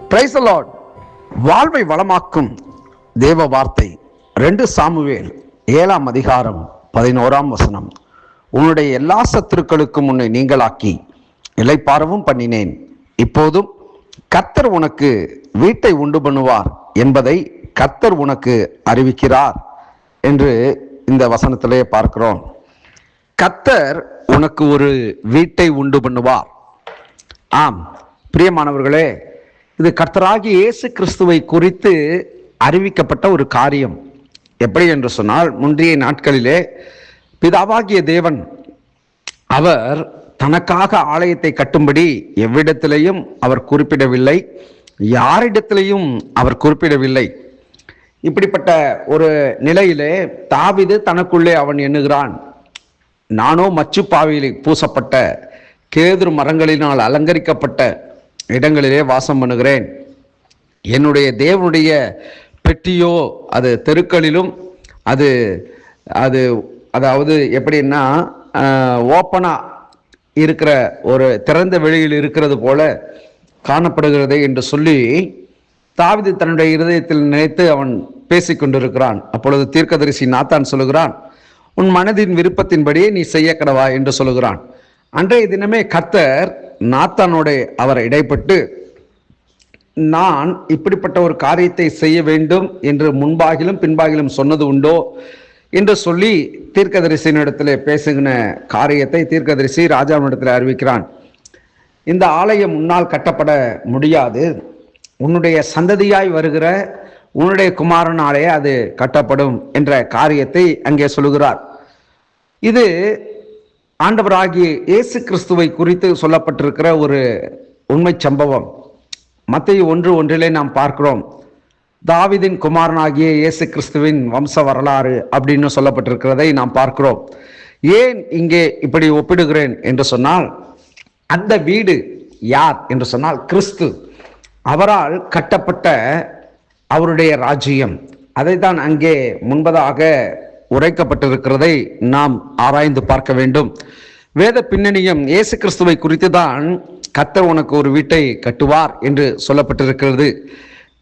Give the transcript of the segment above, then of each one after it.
Price Lord வாழ்வை வளமாக்கும் தேவ வார்த்தை ரெண்டு சாமுவேல் ஏழாம் அதிகாரம் பதினோராம் வசனம். உன்னுடைய எல்லா சத்துருக்களுக்கும் உன்னை நீங்களாக்கி இலைப்பாரவும் பண்ணினேன். இப்போதும் கர்த்தர் உனக்கு வீட்டை உண்டு பண்ணுவார் என்பதை கத்தர் உனக்கு அறிவிக்கிறார் என்று இந்த வசனத்திலே பார்க்கிறோம். கத்தர் உனக்கு ஒரு வீட்டை உண்டு பண்ணுவார். ஆம் பிரியமானவர்களே இது கர்த்தராகி இயேசு கிறிஸ்துவை குறித்து அறிவிக்கப்பட்ட ஒரு காரியம். எப்படி என்று சொன்னால் முந்தைய நாட்களிலே பிதாவாகிய தேவன் அவர் தனக்காக ஆலயத்தை கட்டும்படி எவ்விடத்திலையும் அவர் குறிப்பிடவில்லை யாரிடத்திலையும் அவர் குறிப்பிடவில்லை. இப்படிப்பட்ட ஒரு நிலையிலே தாவிது தனக்குள்ளே அவன் எண்ணுகிறான் நானோ மச்சுப்பாவியில் பூசப்பட்ட கேதுரு மரங்களினால் அலங்கரிக்கப்பட்ட இடங்களிலே வாசம் பண்ணுகிறேன். என்னுடைய தேவனுடைய பெட்டியோ அது தெருக்களிலும் அது அது அதாவது எப்படின்னா ஓப்பனாக இருக்கிற ஒரு திறந்த வெளியில் இருக்கிறது போல காணப்படுகிறது என்று சொல்லி தாவிது தன்னுடைய இருதயத்தில் நினைத்து அவன் பேசிக் கொண்டிருக்கிறான். அப்பொழுது தீர்க்கதரிசி நாத்தான் சொல்லுகிறான் உன் மனதின் விருப்பத்தின்படியே நீ செய்ய கடவா என்று சொல்லுகிறான். அன்றைய தினமே கத்தர் நாத்தானோட அவர் இடைப்பட்டு நான் இப்படிப்பட்ட ஒரு காரியத்தை செய்ய வேண்டும் என்று முன்பாகிலும் பின்பாகிலும் சொன்னது உண்டோ? என்று சொல்லி தீர்க்கதரிசியினிடத்தில் பேசுகிற காரியத்தை தீர்க்கதரிசி ராஜாவினிடத்தில் அறிவிக்கிறான். இந்த ஆலயம் முன்னால் கட்டப்பட முடியாது. உன்னுடைய சந்ததியாய் வருகிற உன்னுடைய குமாரனாலே அது கட்டப்படும் என்ற காரியத்தை அங்கே சொல்லுகிறார். இது ஆண்டவராகிய இயேசு கிறிஸ்துவை குறித்து சொல்லப்பட்டிருக்கிற ஒரு உண்மை சம்பவம். மத்திய ஒன்று ஒன்றிலே நாம் பார்க்கிறோம். தாவிதின் குமாரனாகிய இயேசு கிறிஸ்துவின் வம்ச வரலாறு அப்படின்னு சொல்லப்பட்டிருக்கிறதை நாம் பார்க்கிறோம். ஏன் இங்கே இப்படி ஒப்பிடுகிறேன் என்று சொன்னால் அந்த வீடு யார் என்று சொன்னால் கிறிஸ்து. அவரால் கட்டப்பட்ட அவருடைய ராஜ்யம் அதை தான் அங்கே முன்பதாக உரைக்கப்பட்டிருக்கிறதை நாம் ஆராய்ந்து பார்க்க வேண்டும். வேத பின்னணியும் இயேசு கிறிஸ்துவை குறித்து தான் கத்தர் உனக்கு ஒரு வீட்டை கட்டுவார் என்று சொல்லப்பட்டிருக்கிறது.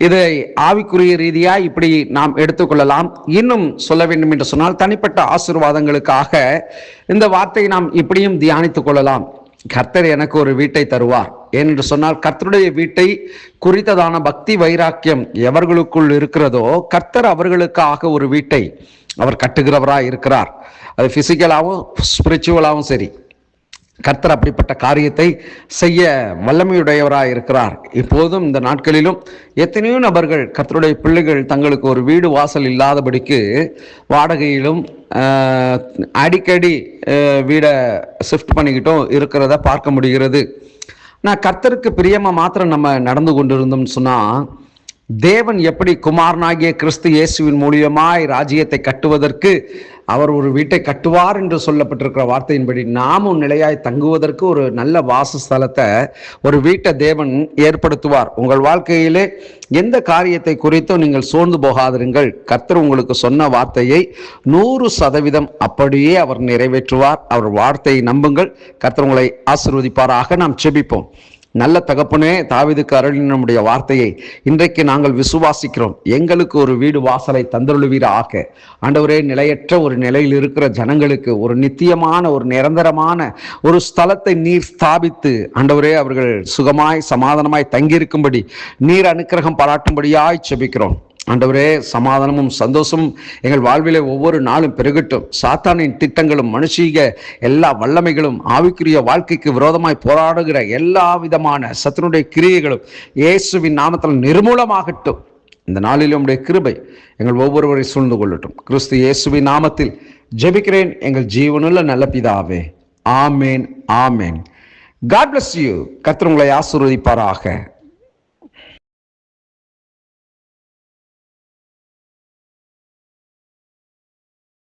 இதை ஆவிக்குரிய ரீதியாக இப்படி நாம் எடுத்துக்கொள்ளலாம். இன்னும் சொல்ல வேண்டும் என்று சொன்னால் தனிப்பட்ட ஆசீர்வாதங்களுக்காக இந்த வார்த்தையை நாம் இப்படியும் தியானித்துக் கொள்ளலாம். கர்த்தர் எனக்கு ஒரு வீட்டை தருவார். ஏனென்று சொன்னால் கர்த்தருடைய வீட்டை குறித்ததான பக்தி வைராக்கியம் எவர்களுக்குள் இருக்கிறதோ கர்த்தர் அவர்களுக்காக ஒரு வீட்டை அவர் கட்டுகிறவராக இருக்கிறார். அது பிசிக்கலாகவும் ஸ்பிரிச்சுவலாகவும் சரி. கர்த்தர் அப்படிப்பட்ட காரியத்தை செய்ய வல்லமையுடையவராக இருக்கிறார். இப்போதும் இந்த நாட்களிலும் எத்தனையோ நபர்கள் கர்த்தருடைய பிள்ளைகள் தங்களுக்கு ஒரு வீடு வாசல் இல்லாதபடிக்கு வாடகையிலும் அடிக்கடி வீடை ஷிஃப்ட் பண்ணிக்கிட்டும் இருக்கிறத பார்க்க முடிகிறது. நான் கர்த்தருக்கு பிரியமாக மாத்திரம் நம்ம நடந்து கொண்டிருந்தோம்னு சொன்னால் தேவன் எப்படி குமாரனாகிய கிறிஸ்து இயேசுவின் மூலியமாய் ராஜ்யத்தை கட்டுவதற்கு அவர் ஒரு வீட்டை கட்டுவார் என்று சொல்லப்பட்டிருக்கிற வார்த்தையின்படி நாமும் நிலையாய் தங்குவதற்கு ஒரு நல்ல வாசஸ்தலத்தை ஒரு வீட்டை தேவன் ஏற்படுத்துவார். உங்கள் வாழ்க்கையிலே எந்த காரியத்தை குறித்தும் நீங்கள் சோர்ந்து போகாதிருங்கள். கர்த்தர் உங்களுக்கு சொன்ன வார்த்தையை நூறு சதவீதம் அப்படியே அவர் நிறைவேற்றுவார். அவர் வார்த்தையை நம்புங்கள். கர்த்தர் உங்களை ஆசிர்வதிப்பாராக. நாம் செபிப்போம் நல்ல தகப்பனே தாவிதுக்கு அருளினுடைய வார்த்தையை இன்றைக்கு நாங்கள் விசுவாசிக்கிறோம். எங்களுக்கு ஒரு வீடு வாசலை தந்தருளுவீராக. ஆண்டவரே நிலையற்ற ஒரு நிலையில் இருக்கிற ஜனங்களுக்கு ஒரு நித்தியமான ஒரு நிரந்தரமான ஒரு ஸ்தலத்தை நீர் ஸ்தாபித்து ஆண்டவரே அவர்கள் சுகமாய் சமாதானமாய் தங்கியிருக்கும்படி நீர் அனுக்கிரகம் பாராட்டும்படியாய் செபிக்கிறோம். ஆண்டவரே சமாதானமும் சந்தோஷமும் எங்கள் வாழ்விலே ஒவ்வொரு நாளும் பெருகட்டும். சாத்தானின் திட்டங்களும் மனுஷீக எல்லா வல்லமைகளும் ஆவிக்குரிய வாழ்க்கைக்கு விரோதமாய் போராடுகிற எல்லா விதமான சத்தனுடைய கிரியைகளும் இயேசுவின் நாமத்தில் நிர்மூலமாகட்டும். இந்த நாளில் உடைய கிருபை எங்கள் ஒவ்வொருவரை சூழ்ந்து கொள்ளட்டும். கிறிஸ்து இயேசுவின் நாமத்தில் ஜெபிக்கிறேன். எங்கள் ஜீவனுள்ள நல்ல பிதாவே. ஆமேன் ஆமேன். காட் பிளஸ் யூ கர்த்தர் உங்களை ஆசீர்வதிப்பாராக.